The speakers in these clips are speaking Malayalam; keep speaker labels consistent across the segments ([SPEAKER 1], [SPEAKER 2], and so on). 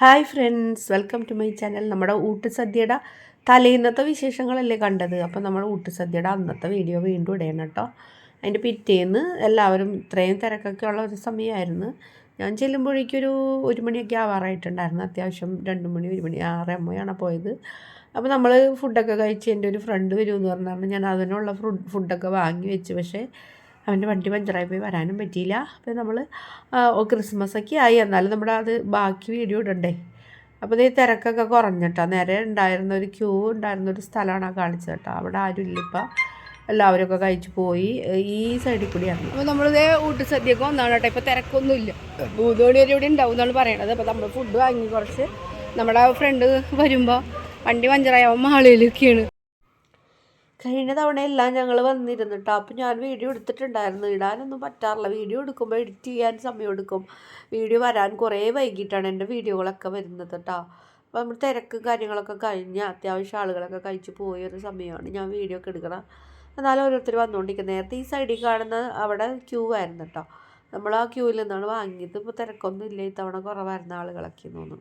[SPEAKER 1] Hi friends welcome to my channel. നമ്മുടെ ഊട്ടുസദ്യയുടെ തലേന്നത്തെ വിശേഷങ്ങളല്ലേ കണ്ടത്? അപ്പോൾ നമ്മൾ ഊട്ടുസദ്യയുടെ അന്നത്തെ വീഡിയോ വീണ്ടും ഇടണം കേട്ടോ അതിന്റെ പിറ്റേന്ന് എല്ലാവരും ഇത്രയും തിരക്കൊക്കെ ഉള്ള ഒരു സമയമായിരുന്നു ഞാൻ ചെല്ലുമ്പോഴേക്കൊരു ഒരു മണിയൊക്കെ ആവാറായിട്ടുണ്ടായിരുന്നു. അത്യാവശ്യം രണ്ട് മണി ഒരു മണി ആറ് അമ്മയാണ് പോയത്. അപ്പോൾ നമ്മൾ ഫുഡൊക്കെ കഴിച്ച് എന്റെ ഒരു ഫ്രണ്ട് വരുമെന്ന് പറഞ്ഞാൽ ഞാൻ അതിനുള്ള ഫുഡ് ഫുഡൊക്കെ വാങ്ങി വെച്ച്. പക്ഷേ അവന്റെ വണ്ടി പഞ്ചറായി പോയി വരാനും പറ്റിയില്ല. അപ്പോൾ നമ്മൾ ക്രിസ്മസ് ഒക്കെ ആയി. എന്നാലും നമ്മുടെ അത് ബാക്കി വീഡിയോ ഇടണ്ടേ? അപ്പോൾ ഈ തിരക്കൊക്കെ കുറഞ്ഞിട്ടോ. നേരെ ഉണ്ടായിരുന്ന ഒരു ക്യൂ ഉണ്ടായിരുന്ന ഒരു സ്ഥലമാണ് ആ കാണിച്ചത് കേട്ടോ. അവിടെ ആരും ഇല്ലിപ്പോൾ ഇപ്പം. എല്ലാവരും ഒക്കെ കഴിച്ചു പോയി. ഈ സൈഡിൽ കൂടിയാണ്
[SPEAKER 2] അപ്പോൾ നമ്മളിതേ ഊട്ട് സദ്യക്ക് വന്നാണ് കേട്ടോ. ഇപ്പോൾ തിരക്കൊന്നുമില്ല. മൂന്ന് മണി വരെ ഇവിടെ ഉണ്ടാവും എന്നാണ് പറയണത്. അപ്പോൾ നമ്മൾ ഫുഡ് വാങ്ങി കുറച്ച്. നമ്മുടെ ഫ്രണ്ട് വരുമ്പോൾ വണ്ടി പഞ്ചറായി. മാളിയിലൊക്കെയാണ്
[SPEAKER 1] കഴിഞ്ഞ തവണയെല്ലാം ഞങ്ങൾ വന്നിരുന്നു കേട്ടോ അപ്പോൾ ഞാൻ വീഡിയോ എടുത്തിട്ടുണ്ടായിരുന്നു. ഇടാനൊന്നും പറ്റാറില്ല. വീഡിയോ എടുക്കുമ്പോൾ എഡിറ്റ് ചെയ്യാൻ സമയം എടുക്കും. വീഡിയോ വരാൻ കുറേ വൈകിട്ടാണ് എന്റെ വീഡിയോകളൊക്കെ വരുന്നത് കേട്ടോ അപ്പോൾ നമ്മൾ തിരക്ക് കാര്യങ്ങളൊക്കെ കഴിഞ്ഞ് അത്യാവശ്യം ആളുകളൊക്കെ കഴിച്ച് പോയൊരു സമയമാണ് ഞാൻ വീഡിയോ ഒക്കെ എടുക്കണം. എന്നാലും ഓരോരുത്തർ വന്നുകൊണ്ടിരിക്കുന്നത് നേരത്തെ ഈ സൈഡിൽ കാണുന്ന അവിടെ ക്യൂ ആയിരുന്നു കേട്ടോ നമ്മൾ ആ ക്യൂവിൽ നിന്നാണ് വാങ്ങിയത്. ഇപ്പോൾ തിരക്കൊന്നും ഇല്ല. ഇത്തവണ കുറവായിരുന്ന ആളുകളൊക്കെ തോന്നുന്നു.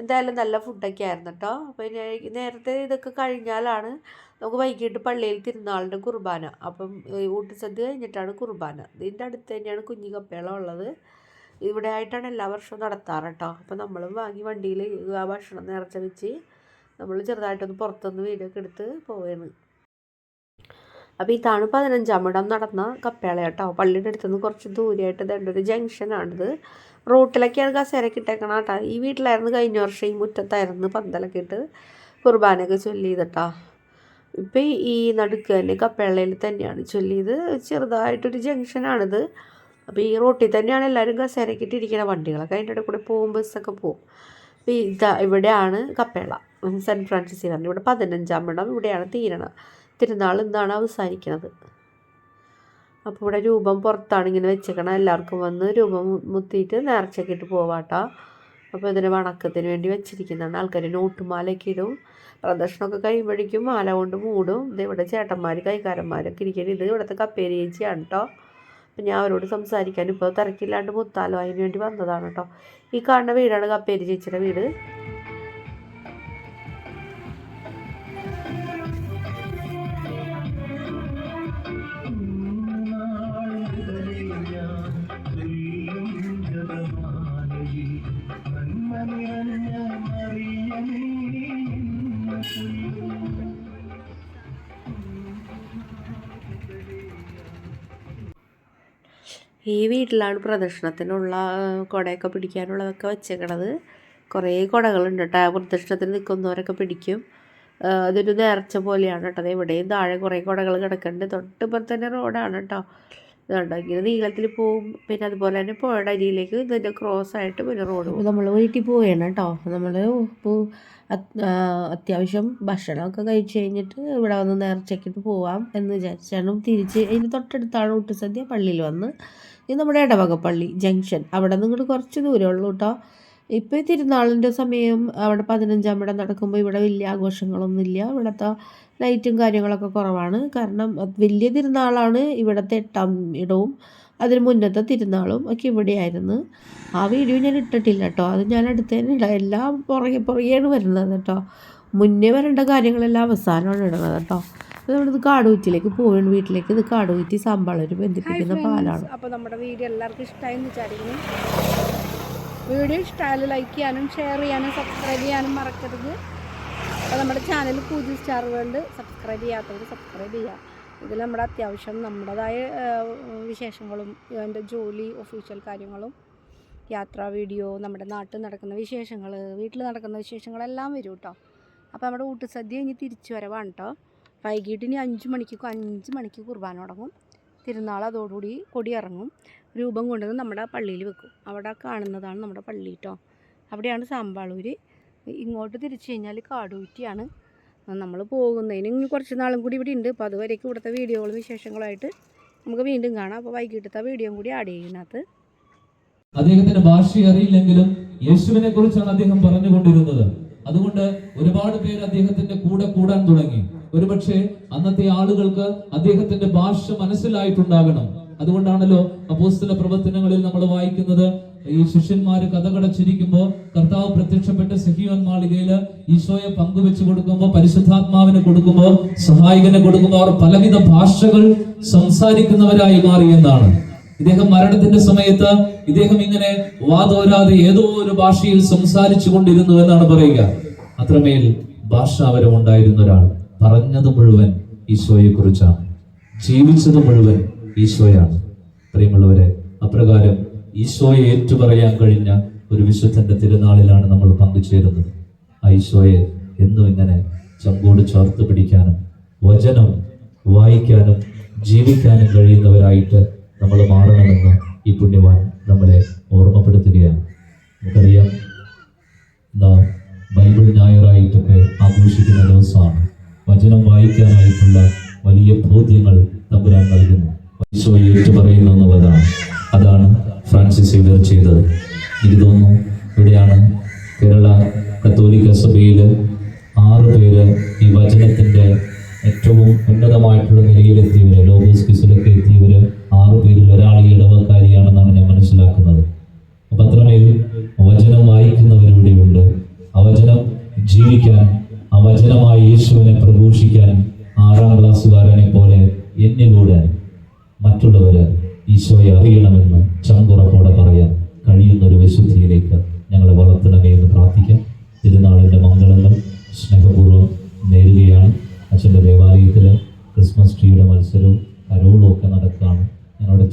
[SPEAKER 1] എന്തായാലും നല്ല ഫുഡൊക്കെ ആയിരുന്നു കേട്ടോ അപ്പോൾ നേരത്തെ ഇതൊക്കെ കഴിഞ്ഞാലാണ് നമുക്ക് വൈകിട്ട് പള്ളിയിൽ തിരുനാളിന്റെ കുർബാന. അപ്പം ഊട്ടുസദ്യ കഴിഞ്ഞിട്ടാണ് കുർബാന. ഇതിന്റെ അടുത്ത് തന്നെയാണ് കുഞ്ഞി കപ്പേള ഉള്ളത്. ഇവിടെ ആയിട്ടാണ് എല്ലാ വർഷവും നടത്താറ് കേട്ടോ. അപ്പം നമ്മളും വാങ്ങി വണ്ടിയിൽ ആ ഭക്ഷണം നേർച്ച വെച്ച് നമ്മൾ ചെറുതായിട്ടൊന്ന് പുറത്തുനിന്ന് വീഡിയോ ഒക്കെ എടുത്ത് പോവുകയാണ് അപ്പോൾ ഇതാണ് പതിനഞ്ചാം ഇടം നടന്ന കപ്പേള കേട്ടോ. പള്ളിയുടെ അടുത്തുനിന്ന് കുറച്ച് ദൂരെയായിട്ട് ഇതേണ്ട ഒരു ജംഗ്ഷനാണിത്. റോട്ടിലൊക്കെയാണ് കസേര ഇട്ടേക്കണം കേട്ടോ. ഈ വീട്ടിലായിരുന്നു കഴിഞ്ഞ വർഷം ഈ മുറ്റത്തായിരുന്നു പന്തലൊക്കെ ഇട്ട് കുർബാനയൊക്കെ ചൊല്ലിയതട്ടാ ഇപ്പം ഈ നടുക്ക് തന്നെ കപ്പേളയിൽ തന്നെയാണ്. ചൊല്ലിയത് ചെറുതായിട്ടൊരു ജംഗ്ഷനാണിത്. അപ്പോൾ ഈ റോട്ടിൽ തന്നെയാണ് എല്ലാവരും കസേരക്കിട്ടിരിക്കുന്ന വണ്ടികളൊക്കെ അതിന്റെ ഇടയിൽ കൂടെ പോകും ബസ്സൊക്കെ പോകും. അപ്പോൾ ഇതാ ഇവിടെയാണ് കപ്പേള സെന്റ് ഫ്രാൻസിസിലാണ്. ഇവിടെ പതിനഞ്ചാം ഇടം ഇവിടെയാണ് തീരണം. തിരുനാൾ ഇന്നാണ് അവസാനിക്കുന്നത് അപ്പോൾ ഇവിടെ രൂപം പുറത്താണ് ഇങ്ങനെ വെച്ചേക്കണം. എല്ലാവർക്കും വന്ന് രൂപം മുത്തിയിട്ട് നേർച്ചയൊക്കെ ഇട്ട് പോവാട്ടോ. അപ്പോൾ ഇതിന് വണക്കത്തിന് വേണ്ടി വെച്ചിരിക്കുന്നതാണ്. ആൾക്കാർ നോട്ടുമാലയൊക്കെ ഇടും. പ്രദർശനമൊക്കെ കഴിയുമ്പോഴേക്കും മാല കൊണ്ട് മൂടും. ഇത് ഇവിടെ ചേട്ടന്മാർ കൈക്കാരന്മാരൊക്കെ ഇരിക്കുന്നത് ഇത് ഇവിടുത്തെ കപ്പേരി ചേച്ചിയാണ് കേട്ടോ അപ്പം ഞാൻ അവരോട് സംസാരിക്കാൻ ഇപ്പോൾ തിരക്കില്ലാണ്ട് മുത്താലോ അതിന് വേണ്ടി വന്നതാണ് കേട്ടോ ഈ കാണുന്ന വീടാണ് കപ്പേരി ചേച്ചിയുടെ വീട്. വീട്ടിലാണ് പ്രദക്ഷിണത്തിനുള്ള കുടയൊക്കെ പിടിക്കാനുള്ളതൊക്കെ വെച്ചേക്കണത്. കുറേ കുടകളുണ്ട് കേട്ടോ പ്രദക്ഷിണത്തിന് നിൽക്കുന്നവരൊക്കെ പിടിക്കും. അതൊരു നേർച്ച പോലെയാണ് കേട്ടോ അത് എവിടെയും താഴെ കുറേ കുടകൾ കിടക്കുന്നുണ്ട് തൊട്ടിപ്പുറത്ത് തന്നെ റോഡാണ് കേട്ടോ ഇതുണ്ട്. ഇങ്ങനെ നീളത്തിൽ പോവും. പിന്നെ അതുപോലെ തന്നെ പുഴയുടെ അരിയിലേക്ക് ഇതിന്റെ ക്രോസ് ആയിട്ട് പിന്നെ റോഡ് നമ്മൾ വീട്ടിൽ പോവുകയാണ് കേട്ടോ നമ്മൾ ഇപ്പോൾ അത്യാവശ്യം ഭക്ഷണമൊക്കെ കഴിച്ച് കഴിഞ്ഞിട്ട് ഇവിടെ വന്ന് നേർച്ചയ്ക്കിട്ട് പോവാം എന്ന് വിചാരിച്ചാണ്. തിരിച്ച് അതിന് തൊട്ടടുത്താണ് ഊട്ടുസദ്യ. പള്ളിയിൽ വന്ന് ഇത് നമ്മുടെ ഇടവകപ്പള്ളി ജംഗ്ഷൻ. അവിടെ നിങ്ങൾ കുറച്ച് ദൂരമുള്ളൂ കേട്ടോ ഇപ്പോൾ ഈ തിരുനാളിന്റെ സമയം അവിടെ പതിനഞ്ചാം ഇവിടെ നടക്കുമ്പോൾ ഇവിടെ വലിയ ആഘോഷങ്ങളൊന്നുമില്ല ഇവിടുത്തെ ലൈറ്റും കാര്യങ്ങളൊക്കെ കുറവാണ്. കാരണം വലിയ തിരുനാളാണ് ഇവിടുത്തെ എട്ടാം ഇടവും അതിന് മുന്നത്തെ തിരുനാളും ഒക്കെ ഇവിടെയായിരുന്നു. ആ വീഡിയോ ഞാൻ ഇട്ടിട്ടില്ല കേട്ടോ അത് ഞാൻ അടുത്ത് തന്നെ എല്ലാം പുറകെ പുറകെയാണ് വരുന്നത് കേട്ടോ മുന്നേ വരേണ്ട കാര്യങ്ങളെല്ലാം അവസാനമാണ് ഇടുന്നത് കേട്ടോ ഇത് നമ്മളിത് കാടുകുറ്റിയിലേക്ക് പോവുകയാണ്. വീട്ടിലേക്ക് ഇത് കാടുകുറ്റി സമ്പാളൊരു ബന്ധിപ്പിക്കുന്ന പാലാണ്.
[SPEAKER 2] അപ്പോൾ നമ്മുടെ വീഡിയോ എല്ലാവർക്കും ഇഷ്ടമായി എന്ന് വിചാരിക്കുന്നു. വീഡിയോ ഇഷ്ടമായാലും ലൈക്ക് ചെയ്യാനും ഷെയർ ചെയ്യാനും സബ്സ്ക്രൈബ് ചെയ്യാനും മറക്കരുത്. അപ്പോൾ നമ്മുടെ ചാനൽ പൂജ്യം സ്റ്റാർ വേൾഡ് സബ്സ്ക്രൈബ് ചെയ്യാത്തവർ സബ്സ്ക്രൈബ് ചെയ്യുക ഇതിൽ നമ്മുടെ അത്യാവശ്യം നമ്മുടേതായ വിശേഷങ്ങളും എന്റെ ജോലി ഒഫീഷ്യൽ കാര്യങ്ങളും യാത്രാ വീഡിയോ നമ്മുടെ നാട്ടിൽ നടക്കുന്ന വിശേഷങ്ങൾ വീട്ടിൽ നടക്കുന്ന വിശേഷങ്ങളെല്ലാം വരും കേട്ടോ അപ്പോൾ നമ്മുടെ ഊട്ടുസദ്യ ഇനി തിരിച്ചു വരവാണ് കേട്ടോ വൈകിട്ട് ഇനി അഞ്ച് മണിക്ക് അഞ്ച് മണിക്ക് കുർബാന തുടങ്ങും. തിരുനാൾ അതോടുകൂടി കൊടി ഇറങ്ങും. രൂപം കൊണ്ടുവന്ന് നമ്മുടെ പള്ളിയിൽ വെക്കും. അവിടെ കാണുന്നതാണ് നമ്മുടെ പള്ളി കേട്ടോ അവിടെയാണ് സാമ്പാളൂർ ഇങ്ങോട്ട് തിരിച്ചു കഴിഞ്ഞാൽ കാടൂറ്റിയാണ്. നമ്മൾ പോകുന്നതിന് കുറച്ച് നാളും കൂടി ഇവിടെ ഉണ്ട്. അപ്പോൾ അതുവരേക്കും ഇവിടുത്തെ വീഡിയോകളും വിശേഷങ്ങളുമായിട്ട് നമുക്ക് വീണ്ടും കാണാം. അപ്പോൾ വൈകിട്ടത്തെ വീഡിയോയും കൂടി ആഡ് ചെയ്യുന്നതിനകത്ത്
[SPEAKER 3] അദ്ദേഹത്തിന്റെ ഭാഷ അറിയില്ലെങ്കിലും യേശുവിനെ കുറിച്ചാണ് അദ്ദേഹം പറഞ്ഞുകൊണ്ടിരുന്നത്. അതുകൊണ്ട് ഒരുപാട് പേര് അദ്ദേഹത്തിന്റെ കൂടെ കൂടാൻ തുടങ്ങി. ഒരുപക്ഷെ അന്നത്തെ ആളുകൾക്ക് അദ്ദേഹത്തിന്റെ ഭാഷ മനസ്സിലായിട്ടുണ്ടാകണം. അതുകൊണ്ടാണല്ലോ അപ്പോസ്തല പ്രവർത്തനങ്ങളിൽ നമ്മൾ വായിക്കുന്നത് ഈ ശിഷ്യന്മാര് കഥകടച്ചിരിക്കുമ്പോൾ കർത്താവ് പ്രത്യക്ഷപ്പെട്ട് സഹിയോൻ മാളികയിൽ ഈശോയെ പങ്കുവെച്ചു കൊടുക്കുമ്പോൾ പരിശുദ്ധാത്മാവിനെ കൊടുക്കുമ്പോൾ സഹായകനെ കൊടുക്കുമ്പോൾ അവർ പലവിധ ഭാഷകൾ സംസാരിക്കുന്നവരായി മാറി എന്നാണ്. ഇദ്ദേഹം മരണത്തിന്റെ സമയത്ത് ഇദ്ദേഹം ഇങ്ങനെ വാതോരാതെ ഏതോ ഒരു ഭാഷയിൽ സംസാരിച്ചു കൊണ്ടിരുന്നു എന്നാണ് പറയുക. അത്രമേൽ ഭാഷാവരം ഉണ്ടായിരുന്ന ഒരാൾ. പറഞ്ഞത് മുഴുവൻ ഈശോയെ കുറിച്ചാണ് ജീവിച്ചത് മുഴുവൻ ഈശോയാണ്. പ്രിയമുള്ളവരെ അപ്രകാരം ഈശോയെ ഏറ്റുപറയാൻ കഴിഞ്ഞ ഒരു വിശുദ്ധന്റെ തിരുനാളിലാണ് നമ്മൾ പങ്കുചേരുന്നത്. ആ ഈശോയെ എന്നും ഇങ്ങനെ ചങ്കോട് ചേർത്ത് പിടിക്കാനും വചനം വായിക്കാനും ജീവിക്കാനും കഴിയുന്നവരായിട്ട് നമ്മൾ മാറണമെന്ന് ഈ പുണ്യവാൻ നമ്മളെ ഓർമ്മപ്പെടുത്തുകയാണ്. നമുക്കറിയാം ബൈബിൾ ഞായറായിട്ടൊക്കെ ആഘോഷിക്കുന്ന ദിവസമാണ്. വചനം വായിക്കാനായിട്ടുള്ള വലിയ ബോധ്യങ്ങൾ തമ്പുരാൻ നൽകുന്നു. ഈശോയെ ഏറ്റുപറയുന്നു എന്നുള്ളതാണ് അതാണ് ഫ്രാൻസിസ് ഇവർ ചെയ്തത്. എനിക്ക് തോന്നുന്നു ഇവിടെയാണ് കേരള കത്തോലിക്ക സഭയിൽ ആറ് പേര് ഈ വചനത്തിന്റെ ഏറ്റവും ഉന്നതമായിട്ടുള്ള നിലയിലെത്തിയവർ ലോബോസ് കിസിലൊക്കെ എത്തിയവർ ആറ് പേരിൽ ഒരാൾ ഈ ഇടവക്കാരിയാണെന്നാണ് ഞാൻ മനസ്സിലാക്കുന്നത്. അപ്പം അത്രമേൽ വചനം വായിക്കുന്നവരിവിടെയുണ്ട്. ആ വചനം ജീവിക്കാൻ ആ വചനമായ യേശുവിനെ പ്രഘോഷിക്കാൻ ആറാം ക്ലാസ്സുകാരനെ പോലെ എന്നിലൂടെ മറ്റുള്ളവര് ഈശോയെ അറിയണമെന്ന് ചങ്കുറപ്പോടെ പറയാൻ കഴിയുന്ന ഒരു വിശുദ്ധിയിലേക്ക് ഞങ്ങളെ വളർത്തണമേ എന്ന് പ്രാർത്ഥിക്കാം. തിരുനാളിന്റെ മംഗളങ്ങൾ സ്നേഹപൂർവം നേരുകയാണ്. അച്ഛന്റെ ദേവാലയത്തിൽ ക്രിസ്മസ് ട്രീയുടെ മത്സരവും കരോളും ഒക്കെ നടക്കുകയാണ്. ഞാൻ അവിടെ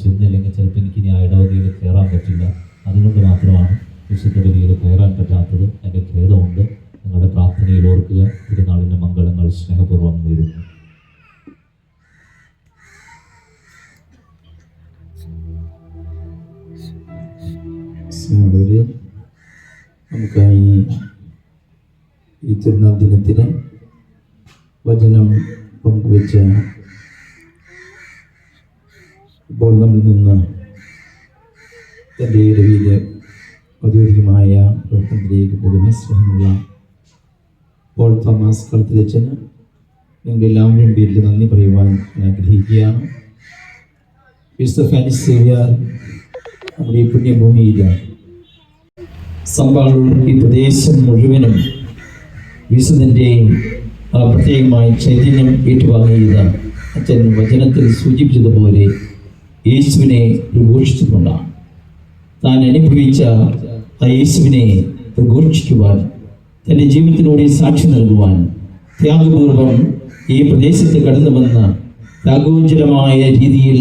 [SPEAKER 3] ചിലപ്പോൾ എനിക്ക് ഇനി ഇടവകയിൽ കയറാൻ പറ്റില്ല. അതുകൊണ്ട് മാത്രമാണ് വിശുദ്ധ ബലിയിൽ കയറാൻ പറ്റാത്തത്. എന്റെ ഖേദമുണ്ട്. നിങ്ങളുടെ പ്രാർത്ഥനയിൽ ഓർക്കുക തിരുനാളിന്റെ മംഗളങ്ങൾ സ്നേഹപൂർവം നേരുന്നു.
[SPEAKER 4] സ്നേഹമുള്ളവരെ നമുക്ക് ഈ ഈ തിരുനാൾ ദിനത്തിന് വചനം പങ്കുവെച്ച ഇപ്പോൾ നമ്മിൽ നിന്ന് തന്റെ ഇടവിയിലെ ഔദ്യോഗികമായ പ്രവർത്തനത്തിലേക്ക് പോകുന്ന സ്നേഹമുള്ള പോൾ തോമസ് കളത്തിലച്ചന് നിങ്ങളുടെ എല്ലാവരുടെയും പേരിൽ നന്ദി പറയുവാൻ ഞാൻ ആഗ്രഹിക്കുകയാണ്. വിശുദ്ധ സേവ്യാർ നമ്മുടെ ഈ പുണ്യഭൂമിയിലാണ് സംഭാളൂർ ഈ പ്രദേശം മുഴുവനും വിശുദ്ധന്റെ പ്രത്യേകമായ ചൈതന്യം ഏറ്റുവാങ്ങിയത് അച്ഛൻ വചനത്തിൽ സൂചിപ്പിച്ചതുപോലെ യേശുവിനെ പ്രഘോഷിച്ചുകൊണ്ടാണ്. താൻ അനുഭവിച്ച ആ യേശുവിനെ പ്രഘോഷിക്കുവാൻ തന്റെ ജീവിതത്തിനോട് സാക്ഷി നൽകുവാൻ ത്യാഗപൂർവം ഈ പ്രദേശത്ത് കടന്നു വന്ന ത്യാഗോജ്ജലമായ രീതിയിൽ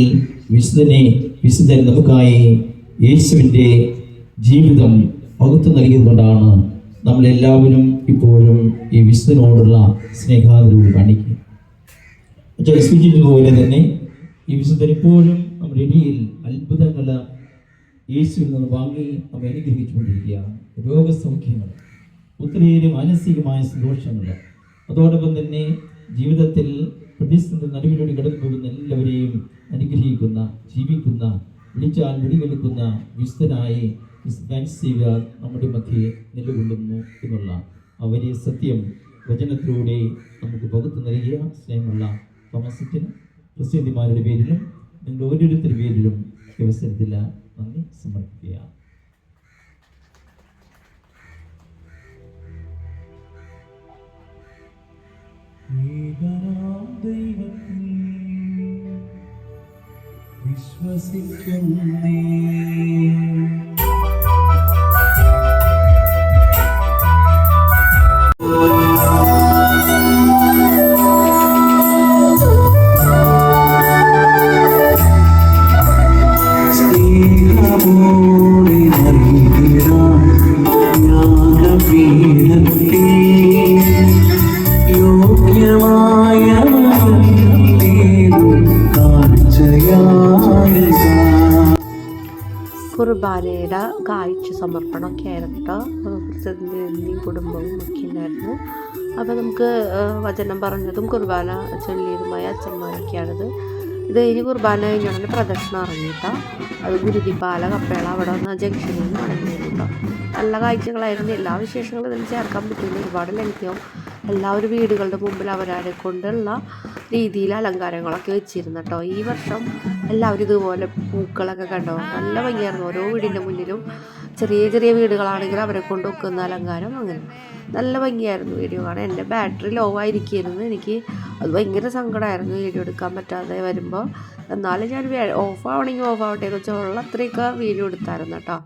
[SPEAKER 4] വിശുദ്ധനെ വിശുദ്ധൻ നമുക്കായി യേശുവിന്റെ ജീവിതം പകുത്തു നൽകിയതുകൊണ്ടാണ് നമ്മളെല്ലാവരും ഇപ്പോഴും ഈ വിശുദ്ധനോടുള്ള സ്നേഹാദരവ് കാണിക്കുക. അച്ഛൻ സൂചിച്ചതുപോലെ തന്നെ ഈ വിശുദ്ധൻ ഇപ്പോഴും നമ്മുടെ ഇടയിൽ അത്ഭുതങ്ങൾ യേശുവിൽ നിന്ന് വാങ്ങി നമ്മെ അനുഗ്രഹിച്ചുകൊണ്ടിരിക്കുകയാണ്. രോഗസൗഖ്യങ്ങൾ ഒത്തിരിയേറെ മാനസികമായ സന്തോഷങ്ങൾ അതോടൊപ്പം തന്നെ ജീവിതത്തിൽ പ്രതിസന്ധി നടുവിലൂടെ കടന്നു പോകുന്ന എല്ലാവരെയും അനുഗ്രഹിക്കുന്ന ജീവിക്കുന്ന വിളിച്ചാൽ വിളികെടുക്കുന്ന വിശുദ്ധനായി നമ്മുടെ മധ്യേ നിലകൊള്ളുന്നു എന്നുള്ള അവരെ സത്യം വചനത്തിലൂടെ നമുക്ക് പകുത്തു നൽകിയ സ്നേഹമുള്ള തോമസിറ്റിന് പ്രസിദ്ധിമാരുടെ പേരിലും നിങ്ങളുടെ ഓരോരുത്തരുടെ പേരിലും അവസരത്തിൽ നന്ദി സമർപ്പിക്കുകയാണ്. വിശ്വസിക്കുന്നേ
[SPEAKER 1] സമർപ്പണമൊക്കെ ആയിരുന്നു. കേട്ടോ പ്രതിനിധിയും കുടുംബവും ഒക്കെ ഉണ്ടായിരുന്നു അപ്പോൾ നമുക്ക് വചനം പറഞ്ഞതും കുർബാന ചൊല്ലിയതുമായ അച്ഛന്മാരൊക്കെയാണിത്. ഇത് കഴിഞ്ഞ് കുർബാന കഴിഞ്ഞ ഉടനെ പ്രദക്ഷിണം ഇറങ്ങിയിട്ടോ. അത് ഗുരുതിപ്പാല കപ്പേള അവിടെ വന്ന ജംഗ്ഷനിൽ നിന്ന് ഇറങ്ങിയിട്ടോ നല്ല കാഴ്ചകളായിരുന്നു. എല്ലാ വിശേഷങ്ങളും ഇതിൽ ചേർക്കാൻ പറ്റില്ല ഒരുപാട് ലളിതവും എല്ലാവരും വീടുകളുടെ മുമ്പിൽ അവരവരെ കൊണ്ടുള്ള രീതിയിൽ അലങ്കാരങ്ങളൊക്കെ വെച്ചിരുന്നു കേട്ടോ ഈ വർഷം എല്ലാവരും ഇതുപോലെ പൂക്കളൊക്കെ കണ്ടോ? നല്ല ഭംഗിയായിരുന്നു. ഓരോ വീടിന്റെ മുന്നിലും ചെറിയ ചെറിയ വീടുകളാണെങ്കിൽ അവരെ കൊണ്ട് വെക്കുന്ന അലങ്കാരം അങ്ങനെ. നല്ല ഭംഗിയായിരുന്നു വീഡിയോ കാണാൻ. എന്റെ ബാറ്ററി ലോ ആയിരിക്കുമായിരുന്നു എനിക്ക് അത് ഭയങ്കര സങ്കടമായിരുന്നു വീഡിയോ എടുക്കാൻ പറ്റാതെ വരുമ്പോൾ. എന്നാലും ഞാൻ ഓഫ് ആവണമെങ്കിൽ ഓഫ് ആവട്ടെ എന്ന് വെച്ചാൽ ഉള്ള അത്രയൊക്കെ വീഡിയോ എടുത്തായിരുന്നു കേട്ടോ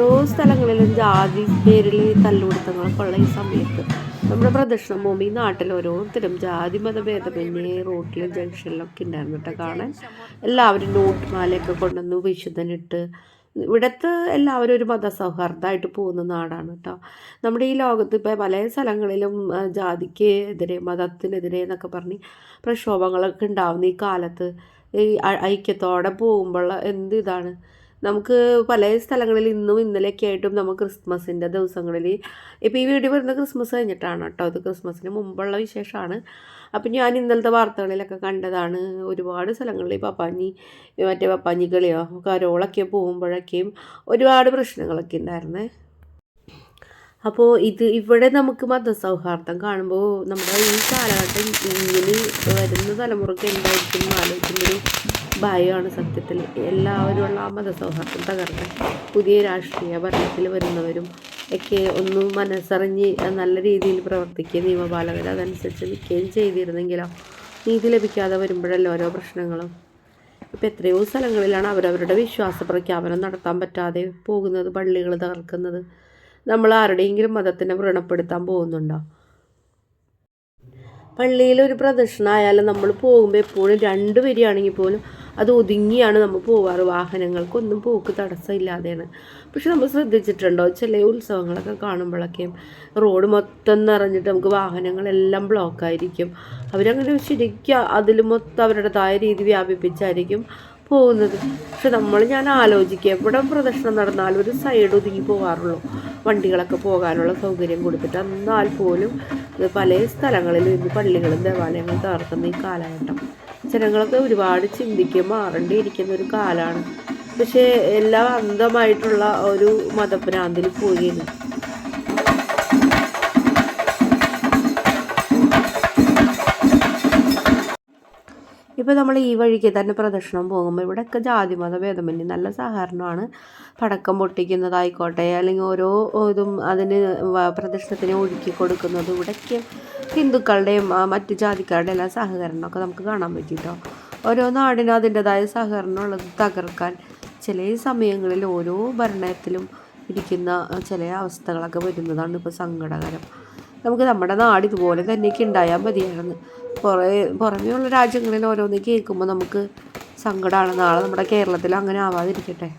[SPEAKER 1] ഓരോ സ്ഥലങ്ങളിലും ജാതി പേരിൽ തല്ലുപിടുത്തങ്ങളൊക്കെ ഉള്ള ഈ സമയത്ത് നമ്മുടെ പ്രദക്ഷിണ ഭൂമി നാട്ടിൽ ഓരോരുത്തരും ജാതി മതഭേദമന്യേ റോട്ടിലും ജംഗ്ഷനിലൊക്കെ ഉണ്ടായിരുന്നു കേട്ടോ കാണാൻ. എല്ലാവരും നോട്ട് മാലയൊക്കെ കൊണ്ടുവന്ന് വിശുദ്ധനിട്ട് ഇവിടുത്തെ എല്ലാവരും ഒരു മതസൗഹാർദ്ദമായിട്ട് പോകുന്ന നാടാണ് കേട്ടോ. നമ്മുടെ ഈ ലോകത്ത് ഇപ്പോൾ പല സ്ഥലങ്ങളിലും ജാതിക്ക് എതിരെ മതത്തിനെതിരെ എന്നൊക്കെ പറഞ്ഞ് പ്രക്ഷോഭങ്ങളൊക്കെ ഉണ്ടാവുന്ന ഈ കാലത്ത് ഈ ഐക്യത്തോടെ പോകുമ്പോൾ എന്ത് ഇതാണ് നമുക്ക് പല സ്ഥലങ്ങളിൽ ഇന്നും ഇന്നലെയൊക്കെ ആയിട്ടും നമ്മൾ ക്രിസ്മസിന്റെ ദിവസങ്ങളിൽ ഇപ്പോൾ ഈ വീഡിയോ വരുന്ന ക്രിസ്മസ് കഴിഞ്ഞിട്ടാണ് കേട്ടോ. ഇത് ക്രിസ്മസിന് മുമ്പുള്ള വിശേഷമാണ്. അപ്പം ഞാൻ ഇന്നലത്തെ വാർത്തകളിലൊക്കെ കണ്ടതാണ് ഒരുപാട് സ്ഥലങ്ങളിൽ പപ്പാഞ്ഞി മറ്റേ പപ്പാഞ്ഞി കളിയോ കരോളൊക്കെ പോകുമ്പോഴൊക്കെയും ഒരുപാട് പ്രശ്നങ്ങളൊക്കെ ഉണ്ടായിരുന്നേ. അപ്പോൾ ഇത് ഇവിടെ നമുക്ക് മതസൗഹാർദ്ദം കാണുമ്പോൾ നമ്മുടെ ഈ കാലഘട്ടം ഇങ്ങനെ വരുന്ന തലമുറയ്ക്ക് എന്തായിരിക്കും ആലോചിക്കുന്നൊരു ഭയമാണ് സത്യത്തിൽ. എല്ലാവരുമുള്ള ആ മതസൗഹാർദ്ദം തകർക്കാൻ പുതിയ രാഷ്ട്രീയ ഭരണത്തിൽ വരുന്നവരും ഒക്കെ ഒന്ന് മനസ്സറിഞ്ഞ് നല്ല രീതിയിൽ പ്രവർത്തിക്കുകയും നിയമപാലകർ അതനുസരിച്ച് നിൽക്കുകയും ചെയ്തിരുന്നെങ്കിലോ നീതി ലഭിക്കാതെ വരുമ്പോഴല്ലോ ഓരോ പ്രശ്നങ്ങളും. ഇപ്പം എത്രയോ സ്ഥലങ്ങളിലാണ് അവരവരുടെ വിശ്വാസ പ്രഖ്യാപനം നടത്താൻ പറ്റാതെ പോകുന്നത് പള്ളികൾ തകർക്കുന്നത്. നമ്മൾ ആരുടെയെങ്കിലും മതത്തിനെ വ്രണപ്പെടുത്താൻ പോകുന്നുണ്ടോ? പള്ളിയിൽ ഒരു പ്രദർശനമായാലും നമ്മൾ പോകുമ്പോൾ എപ്പോഴും രണ്ട് വരികയാണെങ്കിൽ പോലും അത് ഒതുങ്ങിയാണ് നമ്മൾ പോവാറ്. വാഹനങ്ങൾക്കൊന്നും പോക്ക് തടസ്സമില്ലാതെയാണ്. പക്ഷെ നമ്മൾ ശ്രദ്ധിച്ചിട്ടുണ്ടോ? ചില ഉത്സവങ്ങളൊക്കെ കാണുമ്പോഴൊക്കെയും റോഡ് മൊത്തം നിറഞ്ഞിട്ട് നമുക്ക് വാഹനങ്ങളെല്ലാം ബ്ലോക്കായിരിക്കും അവരങ്ങനെ ശരിക്കും അതിൽ മൊത്തം അവരുടേതായ രീതി വ്യാപിപ്പിച്ചായിരിക്കും. പോകുന്നത്. പക്ഷെ നമ്മൾ ഞാൻ ആലോചിക്കുക എവിടെ പ്രദർശനം നടന്നാലും ഒരു സൈഡ് ഒതുങ്ങി പോകാറുള്ളൂ. വണ്ടികളൊക്കെ പോകാനുള്ള സൗകര്യം കൊടുത്തിട്ട് എന്നാൽ പോലും പല സ്ഥലങ്ങളിലും ഇന്ന് പള്ളികളും ദേവാലയങ്ങളും തകർക്കുന്ന ഈ കാലഘട്ടം. ജനങ്ങളൊക്കെ ഒരുപാട് ചിന്തിക്കുക മാറേണ്ടിയിരിക്കുന്ന ഒരു കാലമാണ് പക്ഷേ എല്ലാം അന്ധമായിട്ടുള്ള ഒരു മതഭ്രാന്തിൽ പോവുകയാണ് ഇപ്പോൾ നമ്മൾ ഈ വഴിക്ക് തന്നെ പ്രദക്ഷിണം പോകുമ്പോൾ ഇവിടെയൊക്കെ ജാതി മത ഭേദമന്യേ നല്ല സഹകരണമാണ്. പടക്കം പൊട്ടിക്കുന്നതായിക്കോട്ടെ അല്ലെങ്കിൽ ഓരോ ഇതും അതിന് പ്രദക്ഷിണത്തിന് ഒഴുക്കി കൊടുക്കുന്നത് ഇവിടെയൊക്കെ ഹിന്ദുക്കളുടെയും മറ്റു ജാതിക്കാരുടെയും എല്ലാം സഹകരണമൊക്കെ നമുക്ക് കാണാൻ പറ്റിട്ടോ. ഓരോ നാടിനും അതിന്റെതായ സഹകരണമുള്ളത് തകർക്കാൻ ചില സമയങ്ങളിൽ ഓരോ ഭരണത്തിലും ഇരിക്കുന്ന ചില അവസ്ഥകളൊക്കെ വരുന്നതാണ് ഇപ്പോൾ സങ്കടകരം. നമുക്ക് നമ്മുടെ നാട് ഇതുപോലെ തന്നെയൊക്കെ ഉണ്ടായാൽ മതിയായിരുന്നു. കുറേ പുറമേയുള്ള രാജ്യങ്ങളിൽ ഓരോന്ന് കേൾക്കുമ്പോൾ നമുക്ക് സങ്കടമാണ് നാളെ നമ്മുടെ കേരളത്തിൽ അങ്ങനെ ആവാതിരിക്കട്ടെ.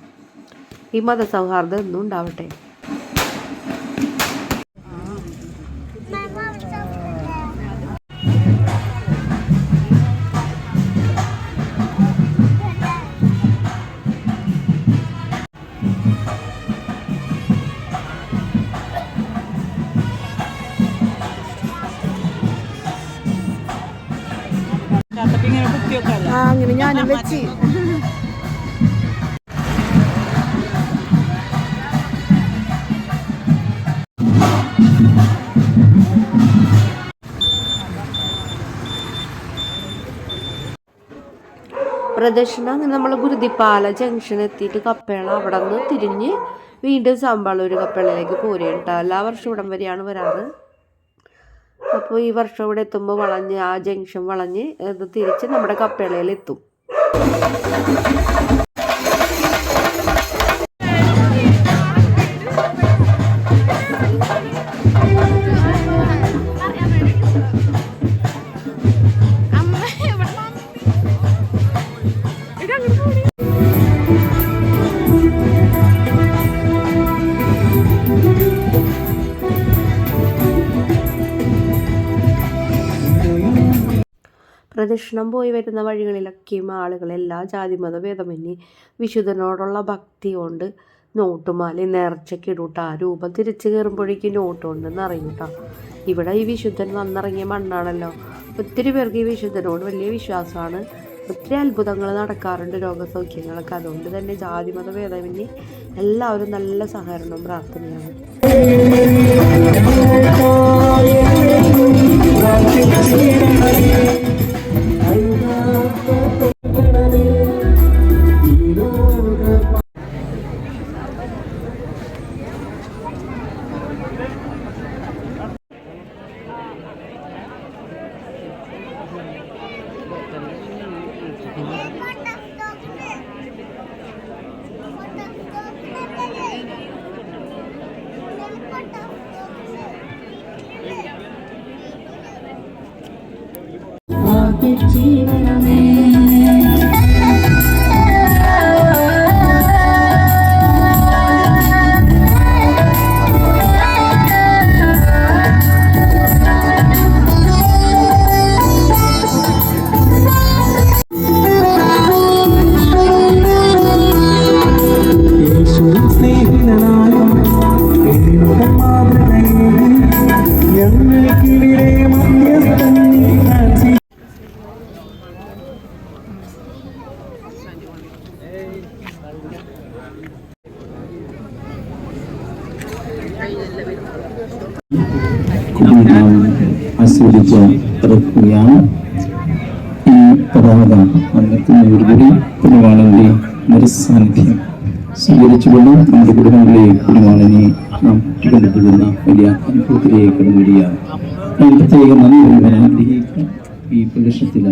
[SPEAKER 1] ഈ മതസൗഹാർദ്ദം എന്നും ഉണ്ടാവട്ടെ.
[SPEAKER 2] ആ അങ്ങനെ ഞാനും വെച്ച്.
[SPEAKER 1] പ്രദക്ഷിണം അങ്ങനെ നമ്മൾ ഗുരുതിപ്പാല ജംഗ്ഷൻ എത്തിയിട്ട് കപ്പേള അവിടെ നിന്ന് തിരിഞ്ഞ് വീണ്ടും സാമ്പാളൂർ കപ്പേളയിലേക്ക് പോരുകയാണ് കേട്ടോ എല്ലാ വർഷവും ഇവിടം വരെയാണ് വരാറ്. അപ്പോൾ ഈ വർഷം ഇവിടെ എത്തുമ്പോൾ വളഞ്ഞ് ആ ജംഗ്ഷൻ വളഞ്ഞ് ഇത് തിരിച്ച് നമ്മുടെ കപ്പേളയിൽ എത്തും. പ്രദക്ഷിണം പോയി വരുന്ന വഴികളിലൊക്കെയും ആളുകൾ എല്ലാ ജാതി മത ഭേദമന്യേ വിശുദ്ധനോടുള്ള ഭക്തി കൊണ്ട് നോട്ടുമാലി നേർച്ചയ്ക്ക് ഇടൂട്ട ആ രൂപം തിരിച്ചു കയറുമ്പോഴേക്കും നോട്ട് കൊണ്ട് ഇവിടെ ഈ വിശുദ്ധൻ വന്നിറങ്ങിയ മണ്ണാണല്ലോ. ഒത്തിരി പേർക്ക് ഈ വിശുദ്ധനോട് വലിയ വിശ്വാസമാണ്. ഒത്തിരി അത്ഭുതങ്ങൾ നടക്കാറുണ്ട് രോഗസൗഖ്യങ്ങളൊക്കെ. അതുകൊണ്ട് തന്നെ ജാതിമത ഭേദമന്യേ എല്ലാവരും നല്ല സഹകരണം പ്രാർത്ഥനയാണ്.
[SPEAKER 5] യേശുവിൻ
[SPEAKER 4] അന്നത്തിനൊരുപടി കുരുവാളന്റെ നിരസാന്നിധ്യം സ്വീകരിച്ചുകൊണ്ട് നമ്മുടെ കുടുംബങ്ങളെ കുരുവാളനെ നാം കൊണ്ടുപോകുന്ന വലിയ അനുഭവത്തിലേക്ക് കടന്നു വരികയാണ് ഞാൻ പ്രത്യേകം നന്ദി പറയുവാൻ ആഗ്രഹിക്കുന്ന. ഈ പ്രദേശത്തിൽ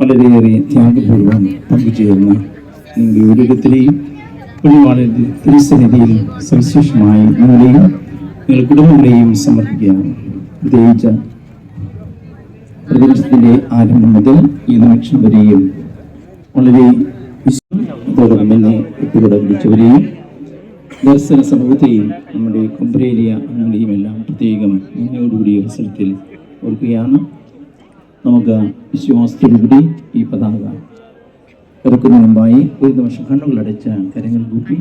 [SPEAKER 4] വളരെയേറെ ത്യാഗപൂർവം പങ്കുചേർന്ന നിങ്ങൾ ഓരോരുത്തരെയും കുരുവാളന്റെ തിരുസന്നിധിയിൽ സവിശേഷമായി നിങ്ങളെയും നിങ്ങളുടെ കുടുംബങ്ങളെയും സമർപ്പിക്കുകയാണ്. പ്രത്യേകിച്ച് പ്രപഞ്ചത്തിന്റെ ആരംഭം മുതൽ ഈ നിമിഷം വരെയും വളരെ വിശ്വം അതോടൊപ്പം തന്നെ ഒത്തുകൂടെ വിളിച്ചവരെയും ദർശന സമൂഹത്തെയും നമ്മുടെ കൊമ്പരേലിയ അംഗങ്ങളെയും എല്ലാം പ്രത്യേകം എന്നോടുകൂടി അവസരത്തിൽ ഓർക്കുകയാണ്. നമുക്ക് വിശ്വാസത്തോടുകൂടി ഈ പതാക ഇറക്കുന്നതിന് മുമ്പായി ഒരു നിമിഷം കണ്ണുകളടച്ച് കരങ്ങൾ കൂപ്പി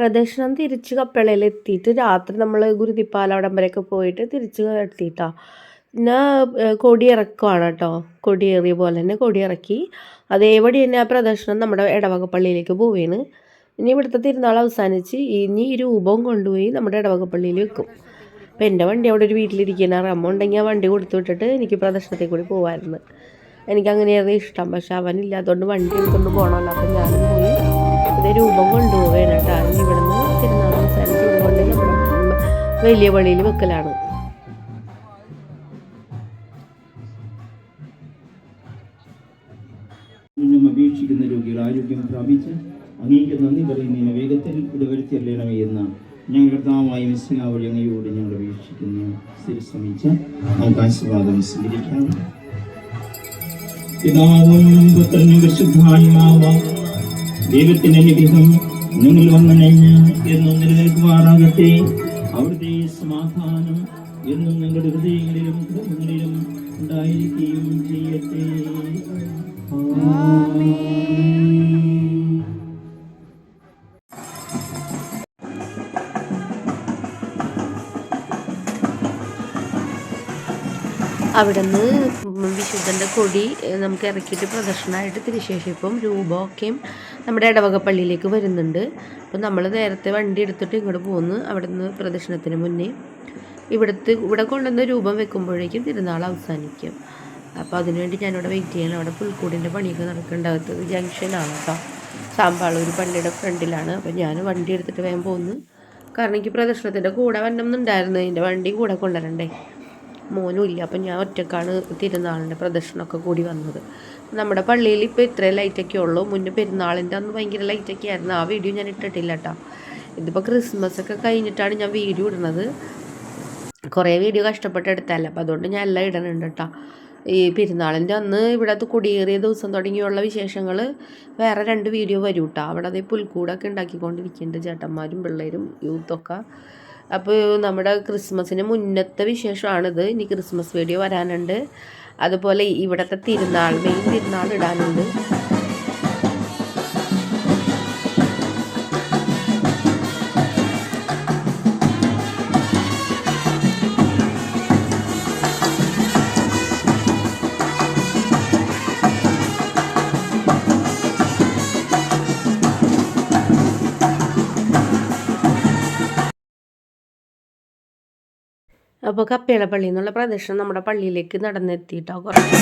[SPEAKER 1] പ്രദക്ഷിണം തിരിച്ച് കപ്പളയിൽ എത്തിയിട്ട് രാത്രി നമ്മൾ ഗുരുതിപ്പാല അവിടം വരെയൊക്കെ പോയിട്ട് തിരിച്ച് എത്തിയിട്ടാ. പിന്നെ ഏഹ്, കൊടിയിറക്കുവാണ് കേട്ടോ. കൊടിയേറിയ പോലെ തന്നെ കൊടിയിറക്കി. അതേപടി തന്നെ ആ പ്രദക്ഷിണം നമ്മുടെ ഇടവകപ്പള്ളിയിലേക്ക് പള്ളിയിലേക്ക് പോവുകയാണ് ഇനി ഇവിടുത്തെ തിരുനാൾ അവസാനിച്ച് ഇനി ഈ രൂപം കൊണ്ടുപോയി നമ്മുടെ ഇടവകപ്പള്ളിയിൽ വെക്കും. അപ്പം എന്റെ വണ്ടി അവിടെ ഒരു വീട്ടിലിരിക്കുന്ന റമ്മ ഉണ്ടെങ്കിൽ ആ വണ്ടി കൊടുത്തു വിട്ടിട്ട് എനിക്ക് പ്രദർശനത്തിൽ കൂടി പോകാമായിരുന്നു എനിക്ക് അങ്ങനെയായിരുന്നു ഇഷ്ടം. പക്ഷെ അവനില്ലാത്തതുകൊണ്ട് വണ്ടി എടുത്തുകൊണ്ട് പോകണമല്ലോ അപ്പം ഞാനും ഇത് രൂപം കൊണ്ടുപോവുകയാണ് കേട്ടോ. ഇനി ഇവിടുന്ന് തിരുനാൾ അവസാനിച്ച് ഇതുകൊണ്ട് നമ്മുടെ വലിയ പള്ളിയിൽ വെക്കലാണ്.
[SPEAKER 4] നിന്നും അപേക്ഷിക്കുന്ന രോഗികൾ ആരോഗ്യം പ്രാപിച്ച് അങ്ങേക്ക് നന്ദി പറയുന്നതിന് വേഗത്തിൽ ഇടവരുത്തിയല്ലേണമേ എന്ന് ഞങ്ങൾ കർത്താവായ മിസ്സിംഗ് വഴി അങ്ങയോട് ഞങ്ങൾ അപേക്ഷിക്കുന്നു. സ്ഥിരി ശ്രമിച്ച് നമുക്ക് ആശീർവാദം സ്വീകരിക്കാം. പിതാവും പുത്രനും ദൈവത്തിന്റെ അനുഗ്രഹം നിങ്ങൾ വന്നണഞ്ഞ് എന്നും നിലനിൽക്കുമാറാകട്ടെ അവിടുത്തെ സമാധാനം എന്നും നിങ്ങളുടെ ഹൃദയങ്ങളിലും കുടുംബങ്ങളിലും ഉണ്ടായിരിക്കുകയും ചെയ്യട്ടെ ആമേൻ.
[SPEAKER 1] വിശുദ്ധന്റെ കൊടി നമുക്ക് ഇറക്കിയിട്ട് പ്രദർശനമായിട്ട് തിരുശേഷിപ്പം രൂപമൊക്കെയും നമ്മുടെ ഇടവക പള്ളിയിലേക്ക് വരുന്നുണ്ട്. അപ്പോൾ നമ്മൾ നേരത്തെ വണ്ടി എടുത്തിട്ട് ഇങ്ങോട്ട് പോകുന്നു അവിടെ നിന്ന് പ്രദർശനത്തിന് മുന്നേ ഇവിടുത്തെ ഇവിടെ കൊണ്ടുവന്ന് രൂപം വെക്കുമ്പോഴേക്കും തിരുനാൾ അവസാനിക്കും. അപ്പോൾ അതിനുവേണ്ടി ഞാനിവിടെ വെയിറ്റ് ചെയ്യണം. അവിടെ പുൽക്കൂടിന്റെ പണിയൊക്കെ നടക്കേണ്ടത് ജംഗ്ഷനാണ് കേട്ടോ സാമ്പാളൂർ പള്ളിയുടെ ഫ്രണ്ടിലാണ്. അപ്പോൾ ഞാൻ വണ്ടി എടുത്തിട്ട് വേഗം പോകുന്നു കാരണം എനിക്ക് പ്രദർശനത്തിന്റെ കൂടെ വരണമെന്നുണ്ടായിരുന്നു. എന്റെ വണ്ടി കൂടെ കൊണ്ടുവരണ്ടേ. മോനും ഇല്ല. അപ്പം ഞാൻ ഒറ്റക്കാണ് തിരുനാളിന്റെ പ്രദർശനമൊക്കെ കൂടി വന്നത്. നമ്മുടെ പള്ളിയിൽ ഇപ്പോൾ ഇത്രയും ലൈറ്റൊക്കെ ഉള്ളൂ. മുന്നേ പെരുന്നാളിന്റെ അന്ന് ഭയങ്കര ലൈറ്റൊക്കെ ആയിരുന്നു. ആ വീഡിയോ ഞാൻ ഇട്ടിട്ടില്ല കേട്ടോ ഇതിപ്പോൾ ക്രിസ്മസ് ഒക്കെ കഴിഞ്ഞിട്ടാണ് ഞാൻ വീഡിയോ ഇടുന്നത്. കുറേ വീഡിയോ കഷ്ടപ്പെട്ട് എടുത്തല്ല. അപ്പോൾ അതുകൊണ്ട് ഞാൻ എല്ലാം ഇടണുണ്ട് കേട്ടോ ഈ പെരുന്നാളിന്റെ അന്ന് ഇവിടെ അത് കുടിയേറിയ ദിവസം തുടങ്ങിയുള്ള വിശേഷങ്ങൾ വേറെ രണ്ട് വീഡിയോ വരും കേട്ടോ അവിടെ അതേ പുൽക്കൂടൊക്കെ ഉണ്ടാക്കിക്കൊണ്ടിരിക്കുന്നുണ്ട് ചേട്ടന്മാരും പിള്ളേരും യൂത്തൊക്കെ അപ്പോൾ നമ്മുടെ ക്രിസ്മസിന് മുന്നത്തെ വിശേഷമാണിത്. ഇനി ക്രിസ്മസ് വീഡിയോ വരാനുണ്ട്. അതുപോലെ ഇവിടുത്തെ തിരുനാൾ മെയിൻ തിരുനാൾ ഇടാനുണ്ട്. അപ്പോൾ കപ്പേള പള്ളി എന്നുള്ള പ്രദർശനം നമ്മുടെ പള്ളിയിലേക്ക് നടന്നെത്തിയിട്ടോ കുറച്ച്.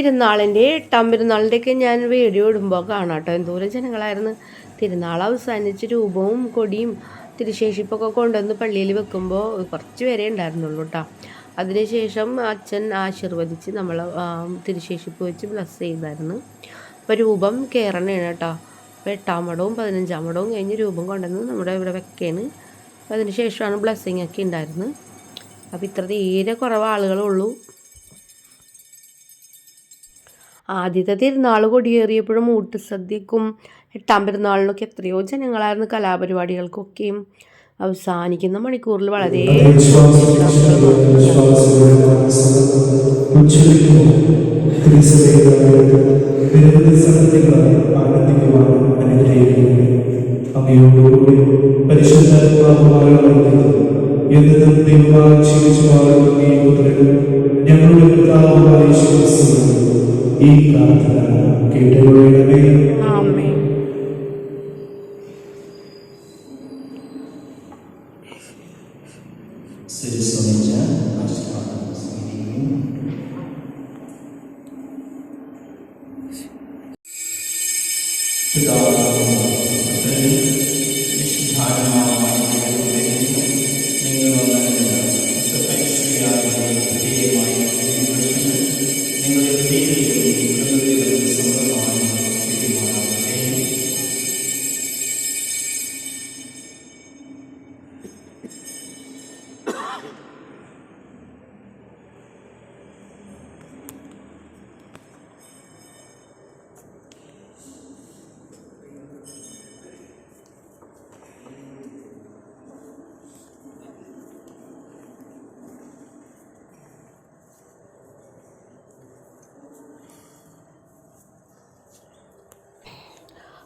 [SPEAKER 1] തിരുനാളിന്റെ എട്ടാം പെരുന്നാളിന്റെയൊക്കെ ഞാൻ വീഡിയോ ഇടുമ്പോൾ കാണാം കേട്ടോ എന്തോരം ജനങ്ങളായിരുന്നു. തിരുനാൾ അവസാനിച്ച് രൂപവും കൊടിയും തിരുശേഷിപ്പൊക്കെ കൊണ്ടുവന്ന് പള്ളിയിൽ വെക്കുമ്പോൾ കുറച്ച് പേരെ ഉണ്ടായിരുന്നുള്ളൂ കേട്ടോ അതിനുശേഷം അച്ഛൻ ആശീർവദിച്ച് നമ്മൾ തിരുശേഷിപ്പ് വെച്ച് ബ്ലസ് ചെയ്തായിരുന്നു. അപ്പോൾ രൂപം കയറണേണ് കേട്ടോ അപ്പോൾ എട്ടാം മടവും പതിനഞ്ചാം മടവും കഴിഞ്ഞ് രൂപം കൊണ്ടുവന്ന് നമ്മുടെ ഇവിടെ വെക്കേന് അപ്പോൾ അതിന് ശേഷമാണ് ബ്ലസ്സിങ്ങൊക്കെ ഉണ്ടായിരുന്നത്. അപ്പോൾ ഇത്ര തീരെ കുറവ് ആളുകളുള്ളൂ ആദ്യത്തെ തിരുനാൾ കൊടിയേറിയപ്പോഴും ഊട്ടുസദ്യക്കും എട്ടാം പെരുന്നാളിനൊക്കെ എത്രയോ ജനങ്ങളായിരുന്നു കലാപരിപാടികൾക്കൊക്കെയും. അവസാനിക്കുന്ന മണിക്കൂറിൽ വളരെ
[SPEAKER 5] ഞങ്ങളുടെ ഈ പ്രാർത്ഥന കേട്ടുകൊള്ളണമേ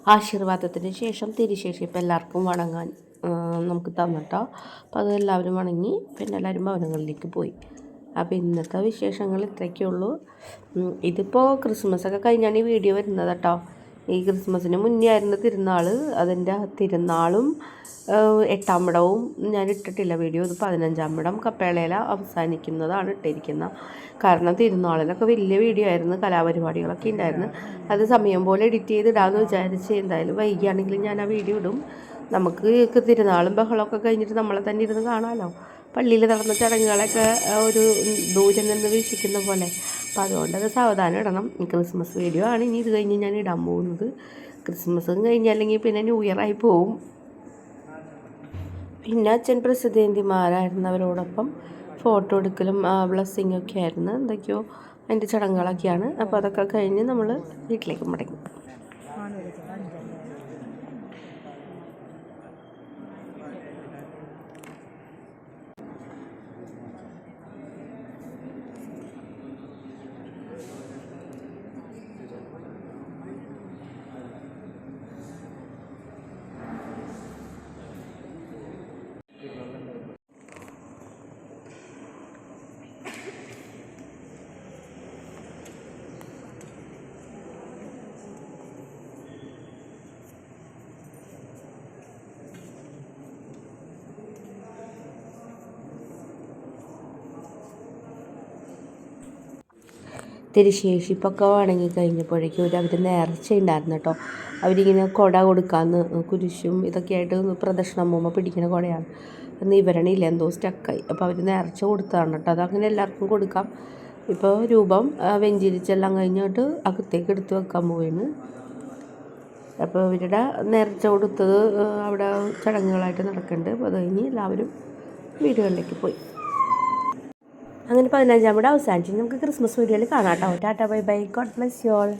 [SPEAKER 1] ആശീർവാദത്തിന് ശേഷം തിരിശേഷിപ്പ് എല്ലാവർക്കും വണങ്ങാൻ നമുക്ക് തന്നിട്ടോ. അപ്പോൾ അത് എല്ലാവരും വണങ്ങി പിന്നെ എല്ലാവരും ഭവനങ്ങളിലേക്ക് പോയി. അപ്പോൾ ഇന്നത്തെ വിശേഷങ്ങൾ ഇത്രയൊക്കെ ഉള്ളൂ ഉം, ഇതിപ്പോൾ ക്രിസ്മസ് ഒക്കെ കഴിഞ്ഞാണ് ഈ വീഡിയോ വരുന്നത് കേട്ടോ. ഈ ക്രിസ്മസിന് മുന്നേ ആയിരുന്നു തിരുനാൾ അതിന്റെ എട്ടാം പടവും ഞാൻ ഇട്ടിട്ടില്ല വീഡിയോ. ഇത് പതിനഞ്ചാം പടം കപ്പേളയില അവസാനിക്കുന്നതാണ് ഇട്ടിരിക്കുന്നത്. കാരണം തിരുനാളിലൊക്കെ വലിയ വീഡിയോ ആയിരുന്നു കലാപരിപാടികളൊക്കെ ഉണ്ടായിരുന്നു. അത് സമയം പോലെ എഡിറ്റ് ചെയ്ത് ഇടാമെന്ന് വിചാരിച്ച് എന്തായാലും വൈകിയാണെങ്കിലും ഞാൻ ആ വീഡിയോ ഇടും. നമുക്ക് തിരുനാളും ബഹളമൊക്കെ കഴിഞ്ഞിട്ട് നമ്മളെ തന്നെ ഇരുന്ന് കാണാമല്ലോ പള്ളിയിൽ നടന്ന ചടങ്ങുകളൊക്കെ ഒരു ദൂരം നിന്ന് വീക്ഷിക്കുന്ന പോലെ. അപ്പം അതുകൊണ്ട് അത് സാവധാനം ഇടണം. ക്രിസ്മസ് വീഡിയോ ആണ്. ഇനി ഇത് കഴിഞ്ഞ് ഞാൻ ഇടാൻ പോകുന്നത്. ക്രിസ്മസും കഴിഞ്ഞല്ലെങ്കിൽ പിന്നെ ന്യൂ ഇയർ ആയി പോവും. പിന്നെ അച്ഛൻ പ്രസിദ്ധേന്തിമാരായിരുന്നവരോടൊപ്പം ഫോട്ടോ എടുക്കലും ബ്ലസ്സിങ്ങും ഒക്കെ ആയിരുന്നു. എന്തൊക്കെയോ അതിന്റെ ചടങ്ങുകളൊക്കെയാണ്. അപ്പോൾ അതൊക്കെ കഴിഞ്ഞ് നമ്മൾ വീട്ടിലേക്ക് മടങ്ങി. തിരുശേഷിപ്പൊക്കെ വണങ്ങി കഴിഞ്ഞപ്പോഴേക്കും ഒരു അവർ നേർച്ച ഉണ്ടായിരുന്നു കേട്ടോ അവരിങ്ങനെ കുട കൊടുക്കാമെന്ന് കുരിശും ഇതൊക്കെയായിട്ട് പ്രദക്ഷിണം പോകുമ്പോൾ പിടിക്കുന്ന കുടയാണ്. അന്ന് ഇവരണില്ല എന്തോ സ്റ്റക്കായി അപ്പോൾ അവർ നേർച്ച കൊടുത്തതാണ് കേട്ടോ അതങ്ങനെ എല്ലാവർക്കും കൊടുക്കാം. ഇപ്പോൾ രൂപം വെഞ്ചിരിച്ചെല്ലാം കഴിഞ്ഞിട്ട് അകത്തേക്ക് എടുത്ത് വെക്കാൻ പോവുകയാണ് അപ്പോൾ ഇവരുടെ നേർച്ച കൊടുത്തത് അവിടെ ചടങ്ങുകളായിട്ട് നടക്കുന്നുണ്ട് അപ്പോൾ അത് കഴിഞ്ഞ് എല്ലാവരും വീടുകളിലേക്ക് പോയി. അങ്ങനെ പതിനഞ്ചാം കൂടെ അവസാനിച്ച്. നമുക്ക് ക്രിസ്മസ് വീഡിയോയിൽ കാണാം കേട്ടോ tata bye bye. God bless you all